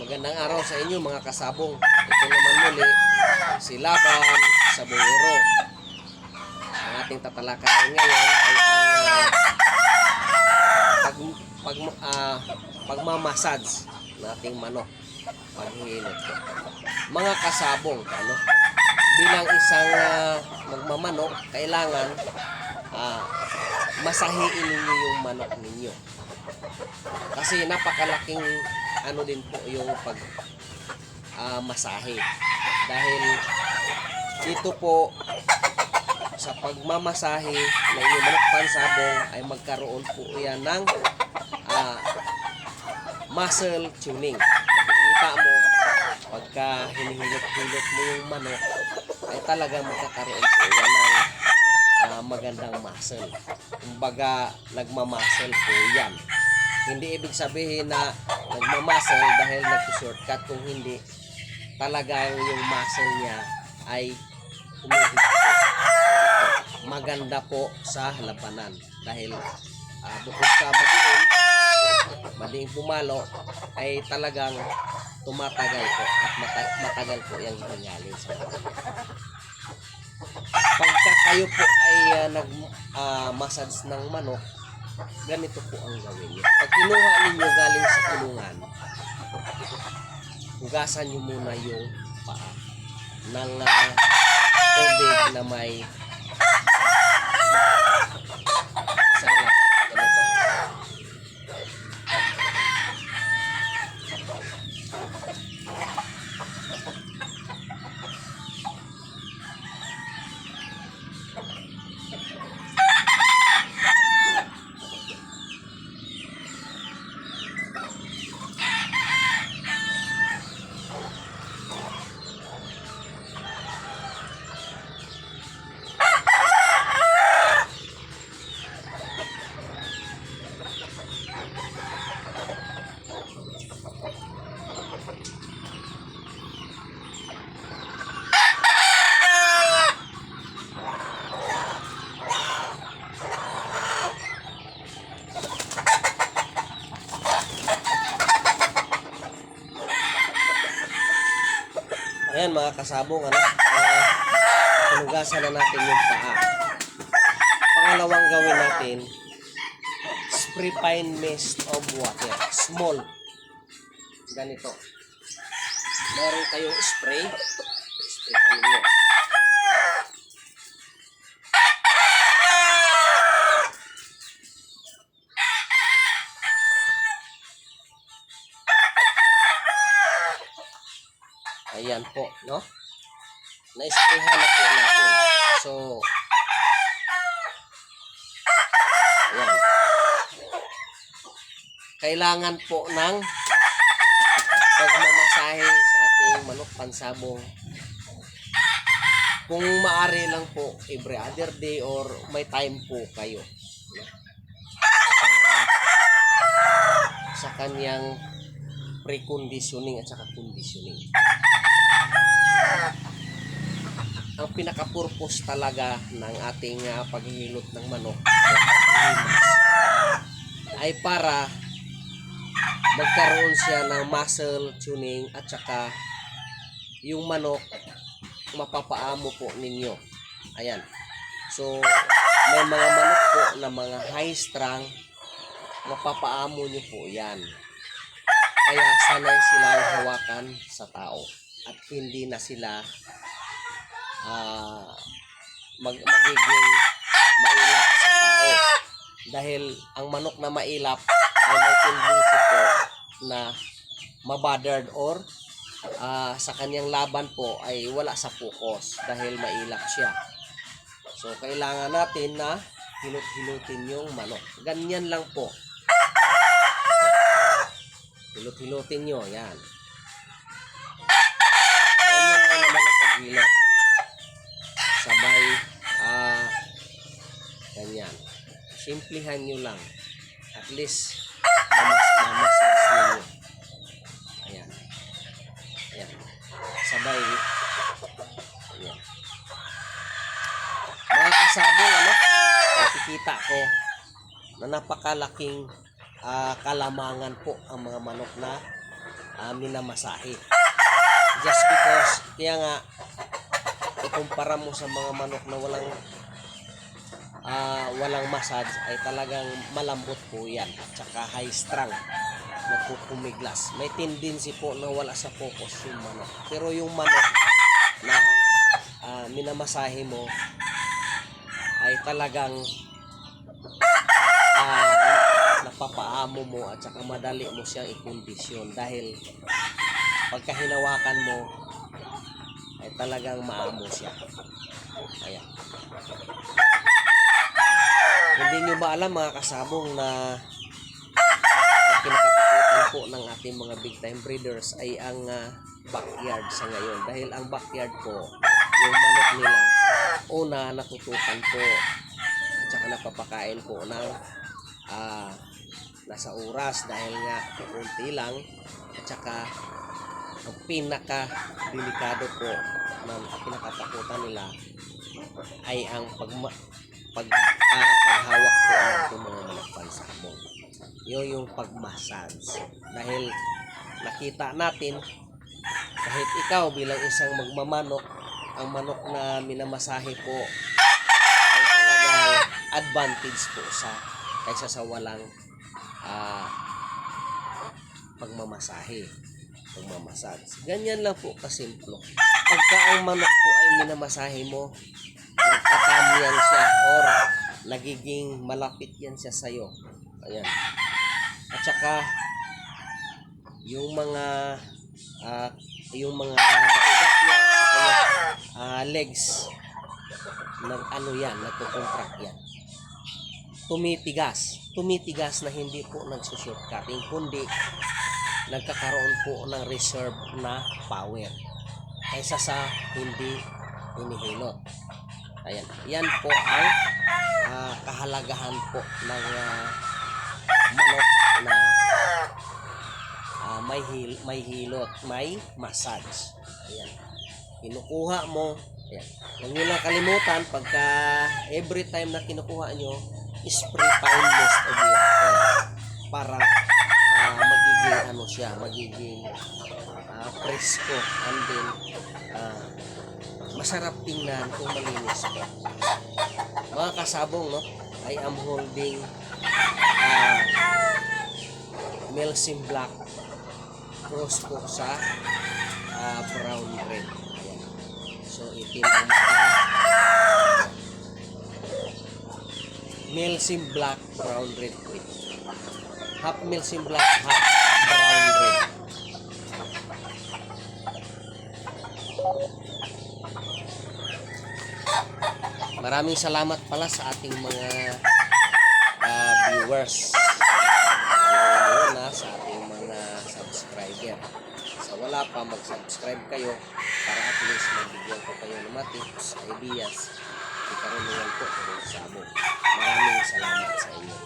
Magandang araw sa inyo mga kasabong. Ito naman muli si Laban sa Bungero. Ang ating tatalakayin ngayon ay ang ah, pag, pag, ah, pagmamassage ng ating manok. Paghihilot ko. Mga kasabong, ano, bilang isang ah, magmamanok, kailangan ah, masahiin ninyo yung manok ninyo. Kasi napakalaking ano din po yung pag ah, masahe. Dahil dito po sa pagmamasahe ng inyong manok pansabong ay magkaroon po yan ng ah, muscle tuning. Makikita mo pagka hinihilot-hilot mo yung manok ay talagang magkakaroon po yan ng ah, magandang muscle. Kumbaga, nagmamuscle po yan. Hindi ibig sabihin na nagmamuscle dahil nag-shortcut kung hindi talagang yung muscle niya ay humihigpit. Maganda po sa labanan dahil ah, bukod sa madiin, madiin pumalo ay talagang tumatagal po at mata- matagal po yung hingalin sa. Pagka kayo po ay ah, nag-massage ng manok, ganito po ang gawin niyo. Pag kinuha ninyo galing sa kulungan, hugasan niyo muna yung paa ng ah, tubig na may sarap. Ganito. Ayan mga kasabong, ano, uh, hinugasan na natin yung paa. Pangalawang gawin natin, spray fine mist of water. Small. Ganito. Meron kayong spray. Spray kayo niyo. Ayan po, no? Na-sprayhan na po natin. So, ayan. Kailangan po ng pagmamasahe sa ating manok pansabong. Kung maari lang po, every other day or may time po kayo. Sa, sa kanyang preconditioning at saka conditioning ang pinaka-purpose talaga ng ating ah, paghihilot ng manok ay para magkaroon siya ng muscle tuning at saka yung manok mapapaamo po ninyo. Ayan. So, may mga manok po na mga high strung mapapaamo nyo po yan. Kaya sanay sila hawakan sa tao at hindi na sila ah mag magiging mailap sa tao. Dahil ang manok na mailap ay may tendency po na mabothered or ah, sa kanyang laban po ay wala sa focus dahil mailap siya. So, kailangan natin na hilot-hilutin yung manok. Ganyan lang po. Hilot-hilutin nyo. Yan. Ganyan lang paghilot sabay ah ganyan. Simplihan nyo lang. At least mamas mamasage ninyo ayan. Ayan. Sabay. Ayan. Mga kasabong ano? Nakikita ko na napakalaking ah, kalamangan po ang mga manok na uh, minamasahe. Just because, kaya nga, ikumpara mo sa mga manok na walang ah, walang massage ay talagang malambot po yan. Tsaka high strung nagpupumiglas. May tendency po na wala sa focus yung manok. Pero yung manok na ah, minamasahe mo ay talagang ah, napapaamo mo at saka madali mo siyang ikondisyon dahil pagka hinawakan mo ay talagang maamo siya. Ayan. Hindi nyo ba alam mga kasabong na kinakatakutan po ng ating mga big time breeders ay ang ah, backyard sa ngayon. Dahil ang backyard po, yung manok nila, una natutukan po at saka napapakain po ng ah, nasa oras dahil nga kunti lang at saka ang pinaka delikado po ng pinakatakutan nila ay ang pagma, pag ah, paghawak po ng mga manok pansabong. Yun yung pagmassage. Dahil nakita natin kahit ikaw bilang isang magmamanok, ang manok na minamasahe po ay advantage po sa kaysa sa walang ah, pagmamasahe pagmamassage. Ganyan lang po kasimplo. Pagka ang manok po ay minamasahe mo, nagtatam yan siya or nagiging malapit yan siya sa'yo. Ayan. At saka, yung mga ah, yung mga ah, legs nag ano yan, nagko-contract yan. Tumitigas. Tumitigas na hindi po nagsushortcutting, kundi nagkakaroon po ng reserve na power kaysa sa hindi hinihilot. Ayan. Yan po ang ah, kahalagahan po ng ah, manok na ah, may, hil, may hilot, may massage. Ayan. Kinukuha mo. Ayan. Huwag nyo lang kalimutan pagka every time na kinukuha nyo, spray fine mist of water para ano siya, magiging ah, presko and then ah, masarap tingnan kung malinis pa. Mga kasabong, no? I am holding ah, Melsim Black cross po sa ah, brown red. Ayan. So, itim ang. Melsim Black, brown red po. Half Melsim Black, half. Maraming salamat pala sa ating mga ah, viewers. Lalo na sa ating mga subscriber. Sa wala pa, mag-subscribe kayo para at least mabigyan ko kayo ng mga tips, ideas, at karunungan po tungkol sa. Maraming salamat sa inyo.